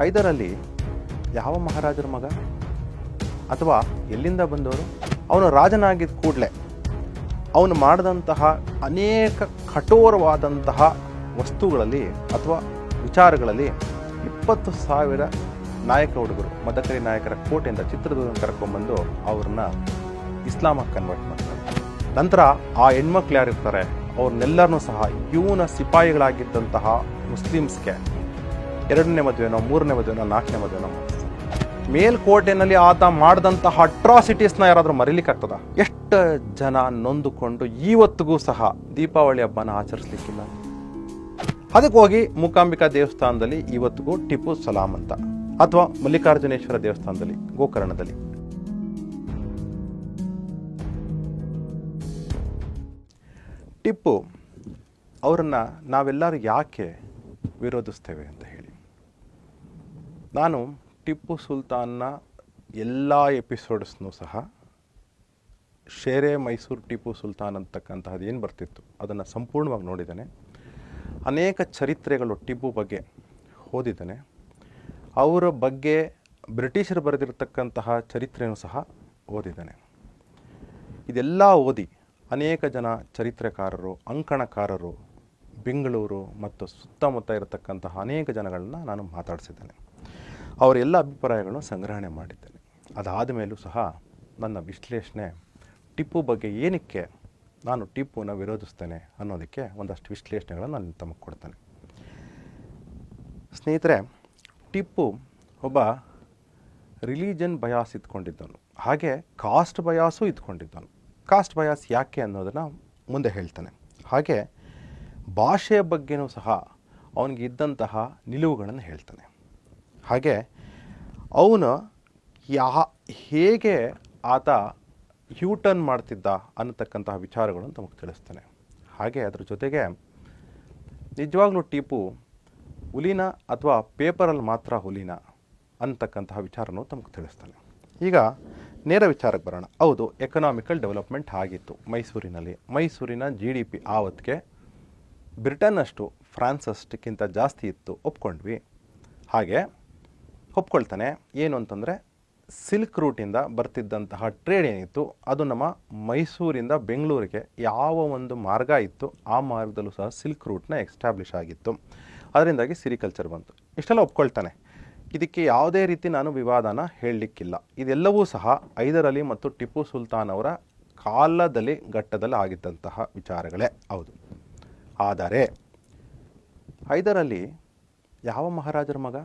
ಹೈದರಲ್ಲಿ ಯಾವ ಮಹಾರಾಜರ ಮಗ? ಅಥವಾ ಎಲ್ಲಿಂದ ಬಂದವರು? ಅವನು ರಾಜನಾಗಿದ್ದ ಕೂಡಲೇ ಅವನು ಮಾಡಿದಂತಹ ಅನೇಕ ಕಠೋರವಾದಂತಹ ವಸ್ತುಗಳಲ್ಲಿ ಅಥವಾ ವಿಚಾರಗಳಲ್ಲಿ ಇಪ್ಪತ್ತು ಸಾವಿರ ನಾಯಕ ಹುಡುಗರು, ಮದಕರಿ ನಾಯಕರ ಕೋಟೆಯಿಂದ ಚಿತ್ರದುರ್ಗ ಕರ್ಕೊಂಡ್ಬಂದು ಅವ್ರನ್ನ ಇಸ್ಲಾಮಕ್ಕೆ ಕನ್ವರ್ಟ್ ಮಾಡ್ತಾರೆ. ನಂತರ ಆ ಹೆಣ್ಮಕ್ಳು ಯಾರಿರ್ತಾರೆ? ಅವ್ರನ್ನೆಲ್ಲರನ್ನೂ ಸಹ ಇವನ ಸಿಪಾಯಿಗಳಾಗಿದ್ದಂತಹ ಮುಸ್ಲಿಮ್ಸ್ಗೆ ಎರಡನೇ ಮದುವೆನೋ ಮೂರನೇ ಮದುವೆನೋ ನಾಲ್ಕನೇ ಮದುವೆನೋ ಮೇಲ್ಕೋಟೆನಲ್ಲಿ ಆತ ಮಾಡಿದಂತಹ ಅಟ್ರಾಸಿಟೀಸ್ನ ಯಾರಾದರೂ ಮರೀಲಿಕ್ಕಾಗ್ತದ? ಎಷ್ಟು ಜನ ನೊಂದುಕೊಂಡು ಇವತ್ತಿಗೂ ಸಹ ದೀಪಾವಳಿ ಹಬ್ಬನ ಆಚರಿಸ್ಲಿಕ್ಕಿಲ್ಲ. ಅದಕ್ಕೆ ಹೋಗಿ ಮೂಕಾಂಬಿಕಾ ದೇವಸ್ಥಾನದಲ್ಲಿ ಇವತ್ತಿಗೂ ಟಿಪ್ಪು ಸಲಾಂ ಅಂತ. ಅಥವಾ ಮಲ್ಲಿಕಾರ್ಜುನೇಶ್ವರ ದೇವಸ್ಥಾನದಲ್ಲಿ, ಗೋಕರ್ಣದಲ್ಲಿ. ಟಿಪ್ಪು, ಅವರನ್ನು ನಾವೆಲ್ಲರೂ ಯಾಕೆ ವಿರೋಧಿಸ್ತೇವೆ ಅಂತ? ನಾನು ಟಿಪ್ಪು ಸುಲ್ತಾನ್ನ ಎಲ್ಲ ಎಪಿಸೋಡ್ಸ್ನೂ ಸಹ ಶೇರೆ ಮೈಸೂರು ಟಿಪ್ಪು ಸುಲ್ತಾನ್ ಅಂತಕ್ಕಂತಹದ್ದು ಏನು ಬರ್ತಿತ್ತು ಅದನ್ನು ಸಂಪೂರ್ಣವಾಗಿ ನೋಡಿದ್ದೇನೆ. ಅನೇಕ ಚರಿತ್ರೆಗಳು ಟಿಪ್ಪು ಬಗ್ಗೆ ಓದಿದ್ದೇನೆ. ಅವರ ಬಗ್ಗೆ ಬ್ರಿಟಿಷರು ಬರೆದಿರತಕ್ಕಂತಹ ಚರಿತ್ರೆಯೂ ಸಹ ಓದಿದ್ದೇನೆ. ಇದೆಲ್ಲ ಓದಿ ಅನೇಕ ಜನ ಚರಿತ್ರೆಕಾರರು, ಅಂಕಣಕಾರರು, ಬೆಂಗಳೂರು ಮತ್ತು ಸುತ್ತಮುತ್ತ ಇರತಕ್ಕಂತಹ ಅನೇಕ ಜನಗಳನ್ನ ನಾನು ಮಾತಾಡಿಸಿದ್ದೇನೆ. ಅವರ ಎಲ್ಲ ಅಭಿಪ್ರಾಯಗಳನ್ನು ಸಂಗ್ರಹಣೆ ಮಾಡಿದ್ದೇನೆ. ಅದಾದ ಮೇಲೂ ಸಹ ನನ್ನ ವಿಶ್ಲೇಷಣೆ ಟಿಪ್ಪು ಬಗ್ಗೆ ಏನಕ್ಕೆ ನಾನು ಟಿಪ್ಪುನ ವಿರೋಧಿಸ್ತೇನೆ ಅನ್ನೋದಕ್ಕೆ ಒಂದಷ್ಟು ವಿಶ್ಲೇಷಣೆಗಳನ್ನು ನಾನು ತಮಗೆ ಕೊಡ್ತೇನೆ. ಸ್ನೇಹಿತರೆ, ಟಿಪ್ಪು ಒಬ್ಬ ರಿಲಿಜನ್ ಬಯಾಸ್ ಇದ್ಕೊಂಡಿದ್ದನು ಹಾಗೆ ಕಾಸ್ಟ್ ಬಯಾಸು ಇದ್ಕೊಂಡಿದ್ದನು ಕಾಸ್ಟ್ ಬಯಾಸ್ ಯಾಕೆ ಅನ್ನೋದನ್ನು ಮುಂದೆ ಹೇಳ್ತಾನೆ. ಹಾಗೆ ಭಾಷೆಯ ಬಗ್ಗೆನೂ ಸಹ ಅವನಿಗೆ ಇದ್ದಂತಹ ನಿಲುವುಗಳನ್ನು ಹೇಳ್ತಾನೆ. ಹಾಗೆ ಅವನು ಯಾ ಹೇಗೆ ಆತ ಯೂ ಟರ್ನ್ ಮಾಡ್ತಿದ್ದ ಅನ್ನತಕ್ಕಂತಹ ವಿಚಾರಗಳನ್ನು ತಮಗೆ ತಿಳಿಸ್ತಾನೆ. ಹಾಗೆ ಅದರ ಜೊತೆಗೆ ನಿಜವಾಗ್ಲೂ ಟೀಪು ಹುಲಿನ ಅಥವಾ ಪೇಪರಲ್ಲಿ ಮಾತ್ರ ಹುಲಿನ ಅಂತಕ್ಕಂತಹ ವಿಚಾರನೂ ತಮಗೆ ತಿಳಿಸ್ತಾನೆ. ಈಗ ನೇರ ವಿಚಾರಕ್ಕೆ ಬರೋಣ. ಹೌದು ಎಕನಾಮಿಕಲ್ ಡೆವಲಪ್ಮೆಂಟ್ ಆಗಿತ್ತು. ಮೈಸೂರಿನಲ್ಲಿ, ಮೈಸೂರಿನ ಜಿ ಡಿ ಪಿ ಆವತ್ತಿಗೆ ಬ್ರಿಟನ್ನಷ್ಟು ಫ್ರಾನ್ಸ್ ಅಷ್ಟಕ್ಕಿಂತ ಜಾಸ್ತಿ ಇತ್ತು, ಒಪ್ಕೊಂಡ್ವಿ. ಹಾಗೆ ಒಪ್ಕೊಳ್ತಾನೆ. ಏನು ಅಂತಂದರೆ, ಸಿಲ್ಕ್ ರೂಟಿಂದ ಬರ್ತಿದ್ದಂತಹ ಟ್ರೇಡ್ ಏನಿತ್ತು, ಅದು ನಮ್ಮ ಮೈಸೂರಿಂದ ಬೆಂಗಳೂರಿಗೆ ಯಾವ ಒಂದು ಮಾರ್ಗ ಇತ್ತು, ಆ ಮಾರ್ಗದಲ್ಲೂ ಸಹ ಸಿಲ್ಕ್ ರೂಟ್ನ ಎಕ್ಸ್ಟಾಬ್ಲಿಷ್ ಆಗಿತ್ತು. ಅದರಿಂದಾಗಿ ಸಿರಿಕಲ್ಚರ್ ಬಂತು. ಇಷ್ಟೆಲ್ಲ ಒಪ್ಕೊಳ್ತಾನೆ. ಇದಕ್ಕೆ ಯಾವುದೇ ರೀತಿ ನಾನು ವಿವಾದನ ಹೇಳಲಿಕ್ಕಿಲ್ಲ. ಇದೆಲ್ಲವೂ ಸಹ ಐದರಲ್ಲಿ ಮತ್ತು ಟಿಪ್ಪು ಸುಲ್ತಾನ್ ಅವರ ಕಾಲದಲ್ಲಿ, ಘಟ್ಟದಲ್ಲಿ ಆಗಿದ್ದಂತಹ ವಿಚಾರಗಳೇ. ಹೌದು. ಆದರೆ ಐದರಲ್ಲಿ ಯಾವ ಮಹಾರಾಜರ ಮಗ?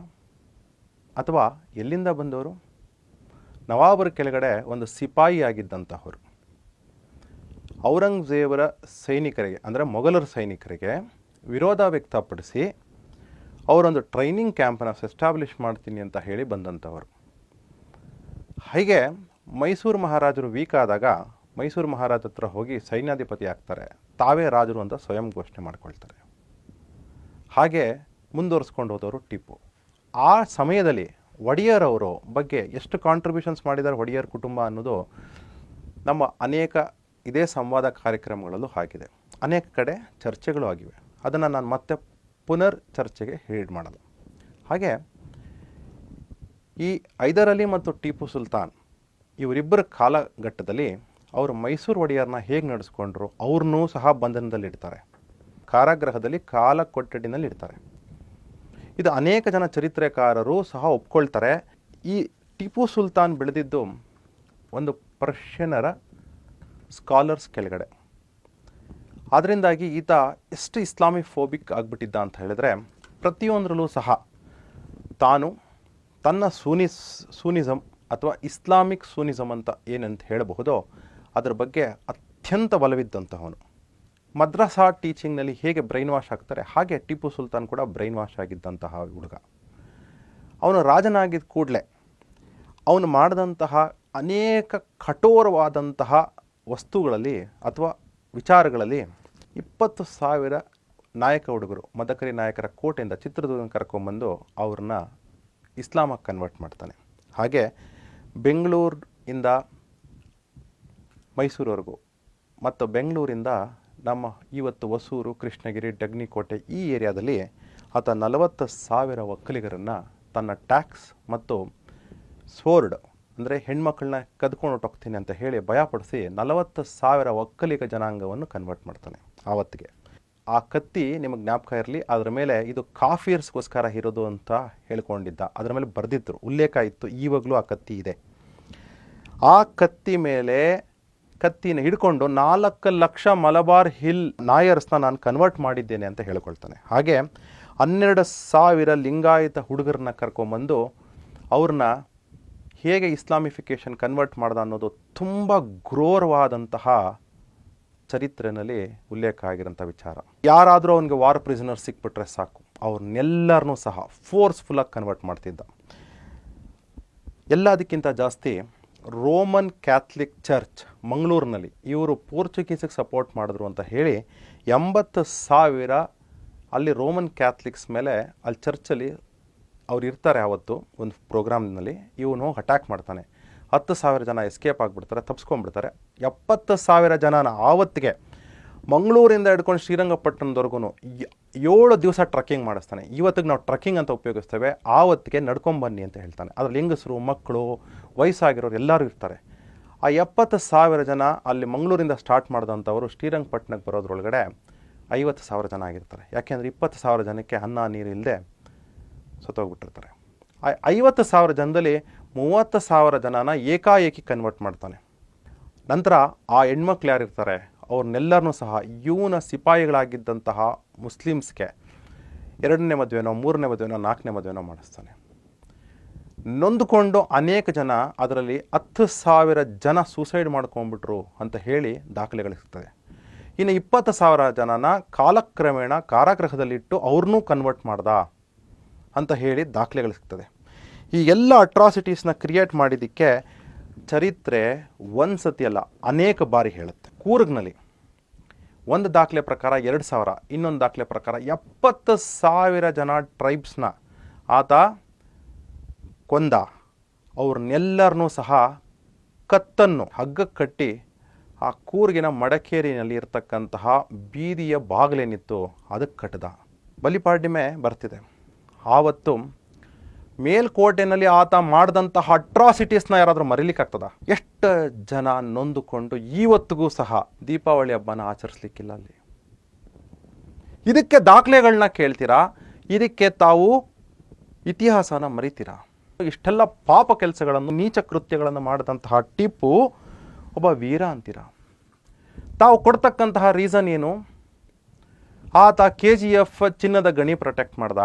ಅಥವಾ ಎಲ್ಲಿಂದ ಬಂದವರು? ನವಾಬರ ಕೆಳಗಡೆ ಒಂದು ಸಿಪಾಯಿ ಆಗಿದ್ದಂತಹವರು. ಔರಂಗಜೇಬರ ಸೈನಿಕರಿಗೆ, ಅಂದರೆ ಮೊಘಲರ ಸೈನಿಕರಿಗೆ ವಿರೋಧ ವ್ಯಕ್ತಪಡಿಸಿ ಅವರೊಂದು ಟ್ರೈನಿಂಗ್ ಕ್ಯಾಂಪನ್ನು ಎಸ್ಟಾಬ್ಲಿಷ್ ಮಾಡ್ತೀನಿ ಅಂತ ಹೇಳಿ ಬಂದಂಥವರು ಹೀಗೆ ಮೈಸೂರು ಮಹಾರಾಜರು ವೀಕ್ ಆದಾಗ ಮೈಸೂರು ಮಹಾರಾಜ ಹತ್ರ ಹೋಗಿ ಸೈನ್ಯಾಧಿಪತಿ ಆಗ್ತಾರೆ. ತಾವೇ ರಾಜರು ಅಂತ ಸ್ವಯಂ ಘೋಷಣೆ ಮಾಡ್ಕೊಳ್ತಾರೆ. ಹಾಗೆ ಮುಂದುವರಿಸ್ಕೊಂಡು ಹೋದವರು ಟಿಪ್ಪು. ಆ ಸಮಯದಲ್ಲಿ ಒಡೆಯರ್ ಅವರು ಬಗ್ಗೆ ಎಷ್ಟು ಕಾಂಟ್ರಿಬ್ಯೂಷನ್ಸ್ ಮಾಡಿದ್ದಾರೆ ಒಡೆಯರ್ ಕುಟುಂಬ ಅನ್ನೋದು ನಮ್ಮ ಅನೇಕ ಇದೇ ಸಂವಾದ ಕಾರ್ಯಕ್ರಮಗಳಲ್ಲೂ ಆಗಿದೆ. ಅನೇಕ ಕಡೆ ಚರ್ಚೆಗಳು ಆಗಿವೆ. ಅದನ್ನು ನಾನು ಮತ್ತೆ ಪುನರ್ ಚರ್ಚೆಗೆ ಹೇಳಿ ಮಾಡಲ್ಲ ಹಾಗೆ ಈ ಐದರಲಿ ಮತ್ತು ಟಿಪ್ಪು ಸುಲ್ತಾನ್ ಇವರಿಬ್ಬರ ಕಾಲಘಟ್ಟದಲ್ಲಿ ಅವರು ಮೈಸೂರು ಒಡೆಯರ್ನ ಹೇಗೆ ನಡೆಸ್ಕೊಂಡ್ರು ಅವ್ರನ್ನೂ ಸಹ ಬಂಧನದಲ್ಲಿಡ್ತಾರೆ. ಕಾರಾಗೃಹದಲ್ಲಿ ಕಾಲ ಕೊಟ್ಟಡಿನಲ್ಲಿ ಇಡ್ತಾರೆ ಇದು ಅನೇಕ ಜನ ಚರಿತ್ರೆಕಾರರು ಸಹ ಒಪ್ಕೊಳ್ತಾರೆ. ಈ ಟಿಪ್ಪು ಸುಲ್ತಾನ್ ಬೆಳೆದಿದ್ದು ಒಂದು ಪರ್ಷಿಯನರ ಸ್ಕಾಲರ್ಸ್ ಕೆಳಗಡೆ. ಅದರಿಂದಾಗಿ ಈತ ಎಷ್ಟು ಇಸ್ಲಾಮಿಕ್ ಫೋಬಿಕ್ ಆಗಿಬಿಟ್ಟಿದ್ದ ಅಂತ ಹೇಳಿದ್ರೆ, ಪ್ರತಿಯೊಂದರಲ್ಲೂ ಸಹ ತಾನು ತನ್ನ ಸೂನಿಸ್ ಸೂನಿಸಮ್ ಅಥವಾ ಇಸ್ಲಾಮಿಕ್ ಸೂನಿಸಮ್ ಅಂತ ಏನಂತ ಹೇಳಬಹುದೋ, ಅದರ ಬಗ್ಗೆ ಅತ್ಯಂತ ಬಲವಿದ್ದಂತಹವನು. ಮದ್ರಸಾ ಟೀಚಿಂಗ್ನಲ್ಲಿ ಹೇಗೆ ಬ್ರೈನ್ ವಾಶ್ ಆಗ್ತಾರೆ, ಹಾಗೆ ಟಿಪ್ಪು ಸುಲ್ತಾನ್ ಕೂಡ ಬ್ರೈನ್ ವಾಶ್ ಆಗಿದ್ದಂತಹ ಹುಡುಗ. ಅವನು ರಾಜನಾಗಿದ್ದ ಕೂಡಲೇ ಅವನು ಮಾಡಿದಂತಹ ಅನೇಕ ಕಠೋರವಾದಂತಹ ವಸ್ತುಗಳಲ್ಲಿ ಅಥವಾ ವಿಚಾರಗಳಲ್ಲಿ ಇಪ್ಪತ್ತು ಸಾವಿರ ನಾಯಕ ಹುಡುಗರು, ಮದಕರಿ ನಾಯಕರ ಕೋಟೆಯಿಂದ ಚಿತ್ರದುರ್ಗ ಕರ್ಕೊಂಬಂದು ಅವ್ರನ್ನ ಇಸ್ಲಾಮಕ್ಕೆ ಕನ್ವರ್ಟ್ ಮಾಡ್ತಾನೆ. ಹಾಗೆ ಬೆಂಗಳೂರಿಂದ ಮೈಸೂರುವರೆಗೂ ಮತ್ತು ಬೆಂಗಳೂರಿಂದ ನಮ್ಮ ಇವತ್ತು ಹೊಸೂರು, ಕೃಷ್ಣಗಿರಿ, ಡಗ್ನಿಕೋಟೆ ಈ ಏರಿಯಾದಲ್ಲಿ ಆತ ನಲವತ್ತು ಸಾವಿರ ಒಕ್ಕಲಿಗರನ್ನು ತನ್ನ ಟ್ಯಾಕ್ಸ್ ಮತ್ತು ಸ್ವೋರ್ಡ್ ಅಂದರೆ ಹೆಣ್ಮಕ್ಳನ್ನ ಕದ್ಕೊಂಡು ಹೊಟ್ಟೋಗ್ತೀನಿ ಅಂತ ಹೇಳಿ ಭಯಪಡಿಸಿ ನಲವತ್ತು ಸಾವಿರ ಒಕ್ಕಲಿಗ ಜನಾಂಗವನ್ನು ಕನ್ವರ್ಟ್ ಮಾಡ್ತಾನೆ ಆವತ್ತಿಗೆ. ಆ ಕತ್ತಿ ನಿಮಗೆ ಜ್ಞಾಪಕ ಇರಲಿ, ಅದರ ಮೇಲೆ ಇದು ಕಾಫಿಯರ್ಸ್ಗೋಸ್ಕರ ಇರೋದು ಅಂತ ಹೇಳ್ಕೊಂಡಿದ್ದ. ಅದರ ಮೇಲೆ ಬರೆದಿದ್ದರು ಉಲ್ಲೇಖ ಇತ್ತು, ಈವಾಗಲೂ ಆ ಕತ್ತಿ ಇದೆ. ಆ ಕತ್ತಿ ಮೇಲೆ ಕತ್ತಿನ ಹಿಡ್ಕೊಂಡು ನಾಲ್ಕು ಲಕ್ಷ ಮಲಬಾರ್ ಹಿಲ್ ನಾಯರ್ಸ್ನ ನಾನು ಕನ್ವರ್ಟ್ ಮಾಡಿದ್ದೇನೆ ಅಂತ ಹೇಳ್ಕೊಳ್ತಾನೆ. ಹಾಗೆ ಹನ್ನೆರಡು ಸಾವಿರ ಲಿಂಗಾಯತ ಹುಡುಗರನ್ನ ಕರ್ಕೊಂಬಂದು ಅವ್ರನ್ನ ಹೇಗೆ ಇಸ್ಲಾಮಿಫಿಕೇಷನ್ ಕನ್ವರ್ಟ್ ಮಾಡ್ದ ಅನ್ನೋದು ತುಂಬ ಘೋರವಾದಂತಹ ಚರಿತ್ರೆಯಲ್ಲಿ ಉಲ್ಲೇಖ ಆಗಿರೋಂಥ ವಿಚಾರ. ಯಾರಾದರೂ ಅವನಿಗೆ ವಾರ್ ಪ್ರಿಸನರ್ ಸಿಕ್ಬಿಟ್ರೆ ಸಾಕು. ಅವ್ರನ್ನೆಲ್ಲರನ್ನೂ ಸಹ ಫೋರ್ಸ್ಫುಲ್ಲಾಗಿ ಕನ್ವರ್ಟ್ ಮಾಡ್ತಿದ್ದ. ಎಲ್ಲದಕ್ಕಿಂತ ಜಾಸ್ತಿ ರೋಮನ್ ಕ್ಯಾಥಲಿಕ್ ಚರ್ಚ್ ಮಂಗಳೂರಿನಲ್ಲಿ. ಇವರು ಪೋರ್ಚುಗೀಸಿಗೆ ಸಪೋರ್ಟ್ ಮಾಡಿದ್ರು ಅಂತ ಹೇಳಿ ಎಂಬತ್ತು ಸಾವಿರ ಅಲ್ಲಿ ರೋಮನ್ ಕ್ಯಾಥಲಿಕ್ಸ್ ಮೇಲೆ ಅಲ್ಲಿ ಚರ್ಚಲ್ಲಿ ಅವ್ರು ಇರ್ತಾರೆ ಆವತ್ತು ಒಂದು ಪ್ರೋಗ್ರಾಮ್ನಲ್ಲಿ. ಇವನು ಅಟ್ಯಾಕ್ ಮಾಡ್ತಾನೆ. ಹತ್ತು ಸಾವಿರ ಜನ ಎಸ್ಕೇಪ್ ಆಗಿಬಿಡ್ತಾರೆ, ತಪ್ಸ್ಕೊಂಡ್ಬಿಡ್ತಾರೆ. ಎಪ್ಪತ್ತು ಸಾವಿರ ಜನನ ಆವತ್ತಿಗೆ ಮಂಗಳೂರಿಂದ ಹಿಡ್ಕೊಂಡು ಶ್ರೀರಂಗಪಟ್ಟಣದವರೆಗೂ ಏಳು ದಿವಸ ಟ್ರಕ್ಕಿಂಗ್ ಮಾಡಿಸ್ತಾನೆ. ಇವತ್ತಿಗೆ ನಾವು ಟ್ರಕ್ಕಿಂಗ್ ಅಂತ ಉಪಯೋಗಿಸ್ತೇವೆ. ಆವತ್ತಿಗೆ ನಡ್ಕೊಂಬನ್ನಿ ಅಂತ ಹೇಳ್ತಾನೆ. ಅದರಲ್ಲಿ ಹೆಂಗಸರು ಮಕ್ಕಳು ವಯಸ್ಸಾಗಿರೋರು ಎಲ್ಲರೂ ಇರ್ತಾರೆ. ಆ ಎಪ್ಪತ್ತು ಸಾವಿರ ಜನ ಅಲ್ಲಿ ಮಂಗಳೂರಿಂದ ಸ್ಟಾರ್ಟ್ ಮಾಡಿದಂಥವರು ಶ್ರೀರಂಗಪಟ್ಟಣಕ್ಕೆ ಬರೋದ್ರೊಳಗಡೆ ಐವತ್ತು ಸಾವಿರ ಜನ ಆಗಿರ್ತಾರೆ. ಯಾಕೆಂದರೆ ಇಪ್ಪತ್ತು ಸಾವಿರ ಜನಕ್ಕೆ ಅನ್ನ, ನೀರು ಇಲ್ಲದೆ ಸತ್ತೋಗ್ಬಿಟ್ಟಿರ್ತಾರೆ. ಆ ಐವತ್ತು ಸಾವಿರ ಜನದಲ್ಲಿ ಮೂವತ್ತು ಸಾವಿರ ಜನನ ಏಕಾಏಕಿ ಕನ್ವರ್ಟ್ ಮಾಡ್ತಾನೆ. ನಂತರ ಆ ಹೆಣ್ಮಕ್ಳು ಯಾರಿರ್ತಾರೆ? ಅವ್ರನ್ನೆಲ್ಲರನ್ನೂ ಸಹ ಇವನ ಸಿಪಾಯಿಗಳಾಗಿದ್ದಂತಹ ಮುಸ್ಲಿಮ್ಸ್ಗೆ ಎರಡನೇ ಮದುವೆನೋ, ಮೂರನೇ ಮದುವೆನೋ, ನಾಲ್ಕನೇ ಮದುವೆನೋ ಮಾಡಿಸ್ತಾನೆ. ನೊಂದುಕೊಂಡು ಅನೇಕ ಜನ ಅದರಲ್ಲಿ ಹತ್ತು ಸಾವಿರ ಜನ ಸೂಸೈಡ್ ಮಾಡ್ಕೊಂಡ್ಬಿಟ್ರು ಅಂತ ಹೇಳಿ ದಾಖಲೆಗಳು ಸಿಗ್ತದೆ ಇನ್ನು ಇಪ್ಪತ್ತು ಸಾವಿರ ಜನನ ಕಾಲಕ್ರಮೇಣ ಕಾರಾಗೃಹದಲ್ಲಿಟ್ಟು ಅವ್ರನ್ನೂ ಕನ್ವರ್ಟ್ ಮಾಡ್ದ ಅಂತ ಹೇಳಿ ದಾಖಲೆಗಳು ಸಿಗ್ತದೆ ಈ ಎಲ್ಲ ಅಟ್ರಾಸಿಟೀಸ್ನ ಕ್ರಿಯೇಟ್ ಮಾಡಿದ್ದಕ್ಕೆ ಚರಿತ್ರೆ ಒಂದು ಸತಿ ಅಲ್ಲ, ಅನೇಕ ಬಾರಿ ಹೇಳುತ್ತೆ. ಕೂರ್ಗ್ನಲ್ಲಿ ಒಂದು ದಾಖಲೆ ಪ್ರಕಾರ ಎರಡು ಸಾವಿರ, ಇನ್ನೊಂದು ದಾಖಲೆ ಪ್ರಕಾರ ಎಪ್ಪತ್ತು ಸಾವಿರ ಜನ ಟ್ರೈಬ್ಸ್ನ ಆತ ಕೊಂದ. ಅವ್ರನ್ನೆಲ್ಲರನ್ನೂ ಸಹ ಕತ್ತನ್ನು ಹಗ್ಗಕ್ಕೆ ಕಟ್ಟಿ ಆ ಕೂರ್ಗಿನ ಮಡಕೇರಿನಲ್ಲಿ ಇರತಕ್ಕಂತಹ ಬೀದಿಯ ಬಾಗಿಲೇನಿತ್ತು ಅದಕ್ಕೆ ಕಟ್ಟದ. ಬಲಿಪಾಡ್ಯಮೆ ಬರ್ತಿದೆ. ಆವತ್ತು ಮೇಲ್ಕೋಟೆನಲ್ಲಿ ಆತ ಮಾಡಿದಂತಹ ಅಟ್ರಾಸಿಟೀಸ್ನ ಯಾರಾದರೂ ಮರಿಲಿಕ್ಕಾಗ್ತದ? ಎಷ್ಟು ಜನ ನೊಂದುಕೊಂಡು ಇವತ್ತಿಗೂ ಸಹ ದೀಪಾವಳಿ ಹಬ್ಬನ ಆಚರಿಸ್ಲಿಕ್ಕಿಲ್ಲ ಅಲ್ಲಿ? ಇದಕ್ಕೆ ದಾಖಲೆಗಳನ್ನ ಕೇಳ್ತೀರಾ? ಇದಕ್ಕೆ ತಾವು ಇತಿಹಾಸನ ಮರಿತೀರಾ? ಇಷ್ಟೆಲ್ಲ ಪಾಪ ಕೆಲಸಗಳನ್ನು, ನೀಚ ಕೃತ್ಯಗಳನ್ನು ಮಾಡಿದಂತಹ ಟಿಪ್ಪು ಒಬ್ಬ ವೀರ ಅಂತೀರ? ತಾವು ಕೊಡ್ತಕ್ಕಂತಹ ರೀಸನ್ ಏನು? ಆತ ಕೆ ಜಿ ಎಫ್ ಚಿನ್ನದ ಗಣಿ ಪ್ರೊಟೆಕ್ಟ್ ಮಾಡ್ದ.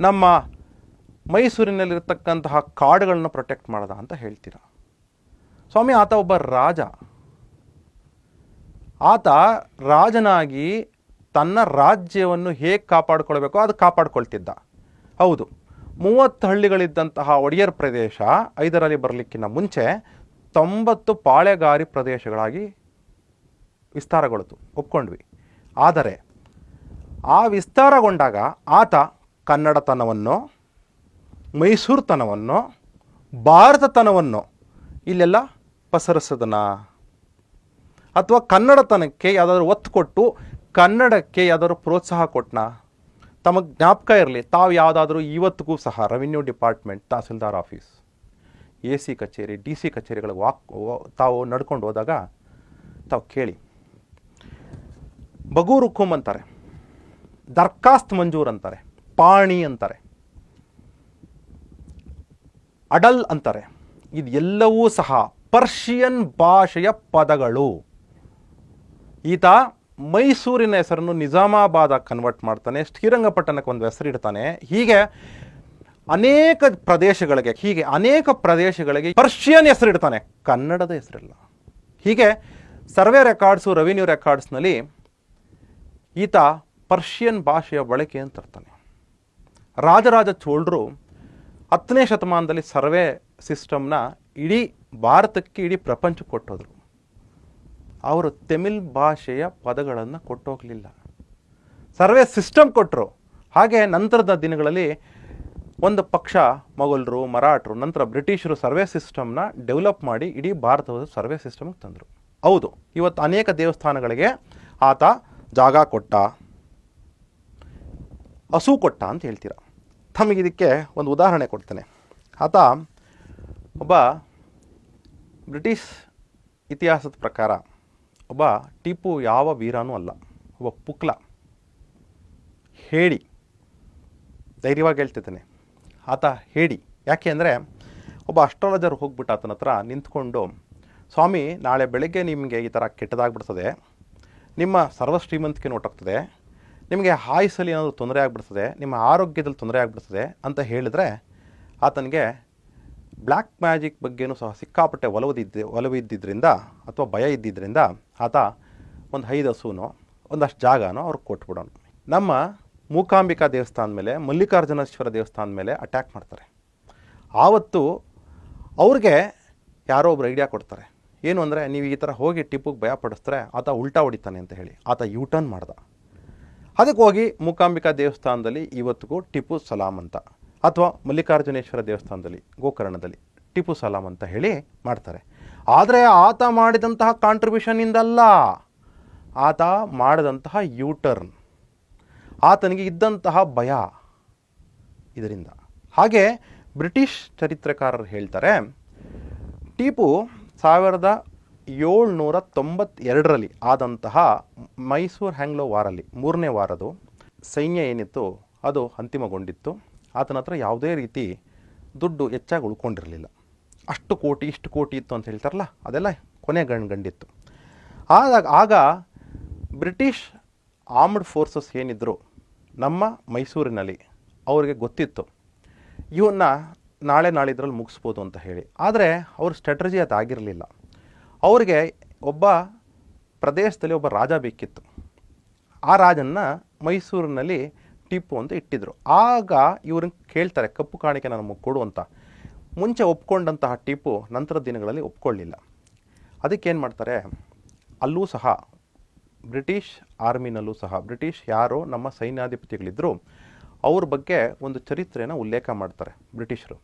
ನಮ್ಮ ಮೈಸೂರಿನಲ್ಲಿರ್ತಕ್ಕಂತಹ ಕಾಡುಗಳನ್ನ ಪ್ರೊಟೆಕ್ಟ್ ಮಾಡ್ದ ಅಂತ ಹೇಳ್ತೀರ? ಸ್ವಾಮಿ, ಆತ ಒಬ್ಬ ರಾಜ. ಆತ ರಾಜನಾಗಿ ತನ್ನ ರಾಜ್ಯವನ್ನು ಹೇಗೆ ಕಾಪಾಡ್ಕೊಳ್ಬೇಕೋ? ಅದು ಕಾಪಾಡ್ಕೊಳ್ತಿದ್ದ. ಹೌದು. ಮೂವತ್ತು ಹಳ್ಳಿಗಳಿದ್ದಂತಹ ಒಡೆಯರ್ ಪ್ರದೇಶ, ಐದರಲ್ಲಿ ಬರಲಿಕ್ಕಿಂತ ಮುಂಚೆ ತೊಂಬತ್ತು ಪಾಳೆಗಾರಿ ಪ್ರದೇಶಗಳಾಗಿ ವಿಸ್ತಾರಗೊಳ್ತು, ಒಪ್ಕೊಂಡ್ವಿ. ಆದರೆ ಆ ವಿಸ್ತಾರಗೊಂಡಾಗ ಆತ ಕನ್ನಡತನವನ್ನು ಮೈಸೂರುತನವನ್ನು, ಭಾರತತನವನ್ನು ಇಲ್ಲೆಲ್ಲ ಪಸರಿಸದನ? ಅಥವಾ ಕನ್ನಡತನಕ್ಕೆ ಯಾವುದಾದ್ರು ಒತ್ತು ಕೊಟ್ಟು ಕನ್ನಡಕ್ಕೆ ಯಾವುದಾದ್ರು ಪ್ರೋತ್ಸಾಹ ಕೊಟ್ಟನ ತಮಗೆ ಜ್ಞಾಪಕ ಇರಲಿ, ತಾವು ಯಾವುದಾದ್ರೂ ಇವತ್ತಿಗೂ ಸಹ revenue department tahsildar office, A C ಕಚೇರಿ, ಡಿ ಸಿ ಕಚೇರಿಗಳಿಗೆ ವಾಕ್ ತಾವು ನಡ್ಕೊಂಡು ಹೋದಾಗ ತಾವು ಕೇಳಿ. ಬಗೂರು ಹುಕುಮ್ ಅಂತಾರೆ ದರ್ಖಾಸ್ತ್ ಮಂಜೂರ್ ಅಂತಾರೆ, ಪಾಣಿ ಅಂತಾರೆ. ಅಡಲ್ ಅಂತಾರೆ. ಇದೆಲ್ಲವೂ ಸಹ ಪರ್ಷಿಯನ್ ಭಾಷೆಯ ಪದಗಳು. ಈತ ಮೈಸೂರಿನ ಹೆಸರನ್ನು ನಿಜಾಮಾಬಾದ ಕನ್ವರ್ಟ್ ಮಾಡ್ತಾನೆ. ಶ್ರೀರಂಗಪಟ್ಟಣಕ್ಕೆ ಒಂದು ಹೆಸರು ಇಡ್ತಾನೆ. ಹೀಗೆ ಅನೇಕ ಪ್ರದೇಶಗಳಿಗೆ, ಹೀಗೆ ಅನೇಕ ಪ್ರದೇಶಗಳಿಗೆ ಪರ್ಷಿಯನ್ ಹೆಸರು ಇಡ್ತಾನೆ. ಕನ್ನಡದ ಹೆಸರಿಲ್ಲ. ಹೀಗೆ ಸರ್ವೆ ರೆಕಾರ್ಡ್ಸು ರೆವಿನ್ಯೂ ರೆಕಾರ್ಡ್ಸ್ನಲ್ಲಿ ಈತ ಪರ್ಷಿಯನ್ ಭಾಷೆಯ ಬಳಕೆಯನ್ನು ತರ್ತಾನೆ. ರಾಜರಾಜ ಚೋಳರು ಹತ್ತನೇ ಶತಮಾನದಲ್ಲಿ ಸರ್ವೆ ಸಿಸ್ಟಮ್ನ ಇಡೀ ಭಾರತಕ್ಕೆ ಇಡೀ ಪ್ರಪಂಚ ಕೊಟ್ಟೋದ್ರು. ಅವರು ತಮಿಳ್ ಭಾಷೆಯ ಪದಗಳನ್ನು ಕೊಟ್ಟೋಗಲಿಲ್ಲ. ಸರ್ವೆ ಸಿಸ್ಟಮ್ ಕೊಟ್ಟರು ಹಾಗೆ ನಂತರದ ದಿನಗಳಲ್ಲಿ ಒಂದು ಪಕ್ಷ ಮೊಘಲರು, ಮರಾಠರು, ನಂತರ ಬ್ರಿಟಿಷರು ಸರ್ವೆ ಸಿಸ್ಟಮ್ನ ಡೆವಲಪ್ ಮಾಡಿ ಇಡೀ ಭಾರತದ ಸರ್ವೆ ಸಿಸ್ಟಮ್ಗೆ ತಂದರು. ಹೌದು, ಇವತ್ತು ಅನೇಕ ದೇವಸ್ಥಾನಗಳಿಗೆ ಆತ ಜಾಗ ಕೊಟ್ಟ, ಹಸು ಕೊಟ್ಟ ಅಂತ ಹೇಳ್ತೀರ. ತಮಗೆ ಇದಕ್ಕೆ ಒಂದು ಉದಾಹರಣೆ ಕೊಡ್ತೇನೆ. ಆತ ಒಬ್ಬ ಬ್ರಿಟಿಷ್ ಇತಿಹಾಸದ ಪ್ರಕಾರ ಒಬ್ಬ ಟಿಪ್ಪು ಯಾವ ವೀರನೂ ಅಲ್ಲ, ಒಬ್ಬ ಪುಕ್ಲ. ಹೇಳಿ ಧೈರ್ಯವಾಗಿ ಹೇಳ್ತಿದ್ದಾನೆ. ಆತ ಹೇಳಿ ಯಾಕೆ ಅಂದರೆ ಒಬ್ಬ ಅಸ್ಟ್ರಾಲಜರ್ ಹೋಗ್ಬಿಟ್ಟು ಆತನ ಹತ್ರ ನಿಂತ್ಕೊಂಡು, ಸ್ವಾಮಿ, ನಾಳೆ ಬೆಳಗ್ಗೆ ನಿಮಗೆ ಈ ಥರ ಕೆಟ್ಟದಾಗ್ಬಿಡ್ತದೆ. ನಿಮ್ಮ ಸರ್ವ ಶ್ರೀಮಂತಿಕೆ ನೋಟೋಗ್ತದೆ ನಿಮಗೆ ಆಯುಸಲ್ಲಿ ಏನಾದರೂ ತೊಂದರೆ ಆಗಿಬಿಡ್ತದೆ, ನಿಮ್ಮ ಆರೋಗ್ಯದಲ್ಲಿ ತೊಂದರೆ ಆಗಿಬಿಡ್ತದೆ ಅಂತ ಹೇಳಿದ್ರೆ ಆತನಿಗೆ ಬ್ಲ್ಯಾಕ್ ಮ್ಯಾಜಿಕ್ ಬಗ್ಗೆನೂ ಸಹ ಸಿಕ್ಕಾಪಟ್ಟೆ ಒಲವದಿದ್ದ ಒಲವಿದ್ದಿದ್ದರಿಂದ ಅಥವಾ ಭಯ ಇದ್ದಿದ್ದರಿಂದ ಆತ ಒಂದು ಐದು ಹಸುನೋ, ಒಂದಷ್ಟು ಜಾಗನೋ ಅವ್ರಿಗೆ ಕೊಟ್ಬಿಡೋಣ ನಮ್ಮ ಮೂಕಾಂಬಿಕಾ ದೇವಸ್ಥಾನದ ಮೇಲೆ, ಮಲ್ಲಿಕಾರ್ಜುನೇಶ್ವರ ದೇವಸ್ಥಾನ ಮೇಲೆ ಅಟ್ಯಾಕ್ ಮಾಡ್ತಾರೆ. ಆವತ್ತು ಅವ್ರಿಗೆ ಯಾರೋ ಒಬ್ರು ಐಡಿಯಾ ಕೊಡ್ತಾರೆ. ಏನು ಅಂದರೆ, ನೀವು ಈ ಥರ ಹೋಗಿ ಟಿಪ್ಪುಗೆ ಭಯ ಪಡಿಸಿದ್ರೆ ಆತ ಉಲ್ಟಾ ಹೊಡಿತಾನೆ ಅಂತ ಹೇಳಿ. ಆತ ಯೂ ಟರ್ನ್ ಮಾಡ್ದ. ಅದಕ್ಕೆ ಹೋಗಿ ಮೂಕಾಂಬಿಕಾ ದೇವಸ್ಥಾನದಲ್ಲಿ ಇವತ್ತಿಗೂ ಟಿಪ್ಪು ಸಲಾಂ ಅಂತ. ಅಥವಾ ಮಲ್ಲಿಕಾರ್ಜುನೇಶ್ವರ ದೇವಸ್ಥಾನದಲ್ಲಿ, ಗೋಕರ್ಣದಲ್ಲಿ ಟಿಪ್ಪು ಸಲಾಂ ಅಂತ ಹೇಳಿ ಮಾಡ್ತಾರೆ. ಆದರೆ ಆತ ಮಾಡಿದಂತಹ ಕಾಂಟ್ರಿಬ್ಯೂಷನ್ನಿಂದಲ್ಲ ಆತ ಮಾಡಿದಂತಹ ಯೂಟರ್ನ್ ಆತನಿಗೆ ಇದ್ದಂತಹ ಭಯ ಇದರಿಂದ. ಹಾಗೆ ಬ್ರಿಟಿಷ್ ಚರಿತ್ರಕಾರರು ಹೇಳ್ತಾರೆ ಟಿಪು ಸಾವಿರದ ಏಳ್ನೂರ ತೊಂಬತ್ತೆರಡರಲ್ಲಿ ಆದಂತಹ ಮೈಸೂರು ಹ್ಯಾಂಗ್ಲೋ ವಾರಲ್ಲಿ ಮೂರನೇ ವಾರದು ಸೈನ್ಯ ಏನಿತ್ತು ಅದು ಅಂತಿಮಗೊಂಡಿತ್ತು. ಆತನ ಹತ್ರ ಯಾವುದೇ ರೀತಿ ದುಡ್ಡು ಹೆಚ್ಚಾಗಿ ಉಳ್ಕೊಂಡಿರಲಿಲ್ಲ. ಅಷ್ಟು ಕೋಟಿ, ಇಷ್ಟು ಕೋಟಿ ಇತ್ತು ಅಂತ ಹೇಳ್ತಾರಲ್ಲ, ಅದೆಲ್ಲ ಕೊನೆ ಗಂಡಿತ್ತು. ಆದಾಗ, ಆಗ ಬ್ರಿಟಿಷ್ ಆರ್ಮ್ಡ್ ಫೋರ್ಸಸ್ ಏನಿದ್ದರು ನಮ್ಮ ಮೈಸೂರಿನಲ್ಲಿ ಅವರಿಗೆ ಗೊತ್ತಿತ್ತು. ಇವನ್ನ ನಾಳೆ ನಾಳಿದ್ರಲ್ಲಿ ಮುಗಿಸ್ಬೋದು ಅಂತ ಹೇಳಿ. ಆದರೆ ಅವ್ರ ಸ್ಟ್ರಾಟಜಿ ಅದು ಆಗಿರಲಿಲ್ಲ. ಅವರಿಗೆ ಒಬ್ಬ ಪ್ರದೇಶದಲ್ಲಿ ಒಬ್ಬ ರಾಜ ಬೇಕಿತ್ತು. ಆ ರಾಜನ್ನ ಮೈಸೂರಿನಲ್ಲಿ ಟಿಪ್ಪು ಅಂತ ಇಟ್ಟಿದ್ರು. ಆಗ ಇವ್ರನ್ನ ಕೇಳ್ತಾರೆ, ಕಪ್ಪು ಕಾಣಿಕೆ ನಮಗೆ ಕೊಡು ಅಂತ. ಮುಂಚೆ ಒಪ್ಕೊಂಡಂತಹ ಟಿಪ್ಪು ನಂತರದ ದಿನಗಳಲ್ಲಿ ಒಪ್ಕೊಳ್ಳಿಲ್ಲ. ಅದಕ್ಕೇನು ಮಾಡ್ತಾರೆ, ಅಲ್ಲೂ ಸಹ, ಬ್ರಿಟಿಷ್ ಆರ್ಮಿನಲ್ಲೂ ಸಹ, ಬ್ರಿಟಿಷ್ ಯಾರು ನಮ್ಮ ಸೈನ್ಯಾಧಿಪತಿಗಳಿದ್ದರು ಅವ್ರ ಬಗ್ಗೆ ಒಂದು ಚರಿತ್ರೆಯನ್ನು ಉಲ್ಲೇಖ ಮಾಡ್ತಾರೆ ಬ್ರಿಟಿಷರು.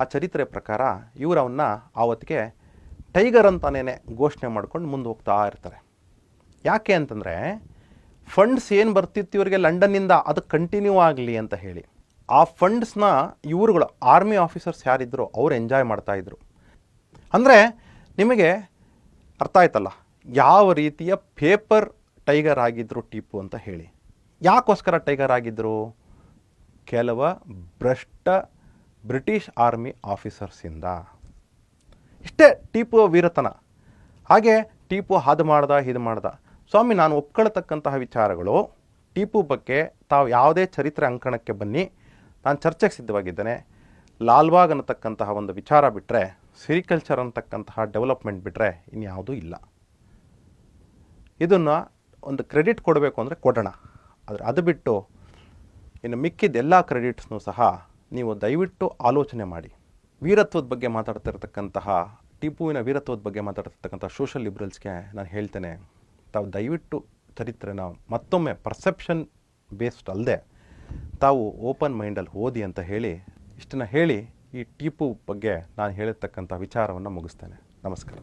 ಆ ಚರಿತ್ರೆ ಪ್ರಕಾರ ಇವರವನ್ನ ಆವತ್ತಿಗೆ ಟೈಗರ್ ಅಂತಾನೇ ಘೋಷಣೆ ಮಾಡ್ಕೊಂಡು ಮುಂದೆ ಹೋಗ್ತಾ ಇರ್ತಾರೆ. ಯಾಕೆ ಅಂತಂದರೆ, ಫಂಡ್ಸ್ ಏನು ಬರ್ತಿತ್ತು ಇವರಿಗೆ ಲಂಡನ್ನಿಂದ, ಅದು ಕಂಟಿನ್ಯೂ ಆಗಲಿ ಅಂತ ಹೇಳಿ. ಆ ಫಂಡ್ಸ್ನ ಇವರುಗಳು, ಆರ್ಮಿ ಆಫೀಸರ್ಸ್ ಯಾರಿದ್ದರು ಅವ್ರು ಎಂಜಾಯ್ ಮಾಡ್ತಾಯಿದ್ರು ಅಂದರೆ, ನಿಮಗೆ ಅರ್ಥ ಆಯ್ತಲ್ಲ, ಯಾವ ರೀತಿಯ ಪೇಪರ್ ಟೈಗರ್ ಆಗಿದ್ರು ಟಿಪ್ಪು ಅಂತ ಹೇಳಿ. ಯಾಕೋಸ್ಕರ ಟೈಗರ್ ಆಗಿದ್ದರು ಕೆಲವ ಭ್ರಷ್ಟ ಬ್ರಿಟಿಷ್ ಆರ್ಮಿ ಆಫೀಸರ್ಸಿಂದ. ಇಷ್ಟೇ ಟಿಪ್ಪು ವೀರತನ. ಹಾಗೆ ಟೀಪು ಅದು ಮಾಡ್ದ ಇದು ಮಾಡ್ದ. ಸ್ವಾಮಿ, ನಾನು ಒಪ್ಕೊಳ್ತಕ್ಕಂತಹ ವಿಚಾರಗಳು, ಟೀಪು ಬಗ್ಗೆ ತಾವು ಯಾವುದೇ ಚರಿತ್ರೆ ಅಂಕಣಕ್ಕೆ ಬನ್ನಿ. ನಾನು ಚರ್ಚೆಗೆ ಸಿದ್ಧವಾಗಿದ್ದೇನೆ. ಲಾಲ್ಬಾಗ್ ಅನ್ನತಕ್ಕಂತಹ ಒಂದು ವಿಚಾರ ಬಿಟ್ಟರೆ ಸಿರಿಕಲ್ಚರ್ ಅಂತಕ್ಕಂತಹ ಡೆವಲಪ್ಮೆಂಟ್ ಬಿಟ್ಟರೆ ಇನ್ಯಾವುದೂ ಇಲ್ಲ. ಇದನ್ನು ಒಂದು ಕ್ರೆಡಿಟ್ ಕೊಡಬೇಕು ಅಂದರೆ ಕೊಡೋಣ. ಆದರೆ ಅದು ಬಿಟ್ಟು ಇನ್ನು ಮಿಕ್ಕಿದ ಎಲ್ಲ ಕ್ರೆಡಿಟ್ಸ್ನೂ ಸಹ ನೀವು ದಯವಿಟ್ಟು ಆಲೋಚನೆ ಮಾಡಿ. ವೀರತ್ವದ ಬಗ್ಗೆ ಮಾತಾಡ್ತಿರ್ತಕ್ಕಂತಹ ಟಿಪ್ಪುವಿನ ವೀರತ್ವದ ಬಗ್ಗೆ ಮಾತಾಡ್ತಕ್ಕಂಥ ಸೋಷಲ್ ಲಿಬ್ರಲ್ಸ್ಗೆ ನಾನು ಹೇಳ್ತೇನೆ, ತಾವು ದಯವಿಟ್ಟು ಚರಿತ್ರೆನ ಮತ್ತೊಮ್ಮೆ ಪರ್ಸೆಪ್ಷನ್ ಬೇಸ್ಡ್ ಅಲ್ಲದೆ ತಾವು ಓಪನ್ ಮೈಂಡಲ್ಲಿ ಓದಿ ಅಂತ ಹೇಳಿ, ಇಷ್ಟನ್ನು ಹೇಳಿ ಈ ಟಿಪ್ಪು ಬಗ್ಗೆ ನಾನು ಹೇಳಿರ್ತಕ್ಕಂಥ ವಿಚಾರವನ್ನು ಮುಗಿಸ್ತೇನೆ. ನಮಸ್ಕಾರ.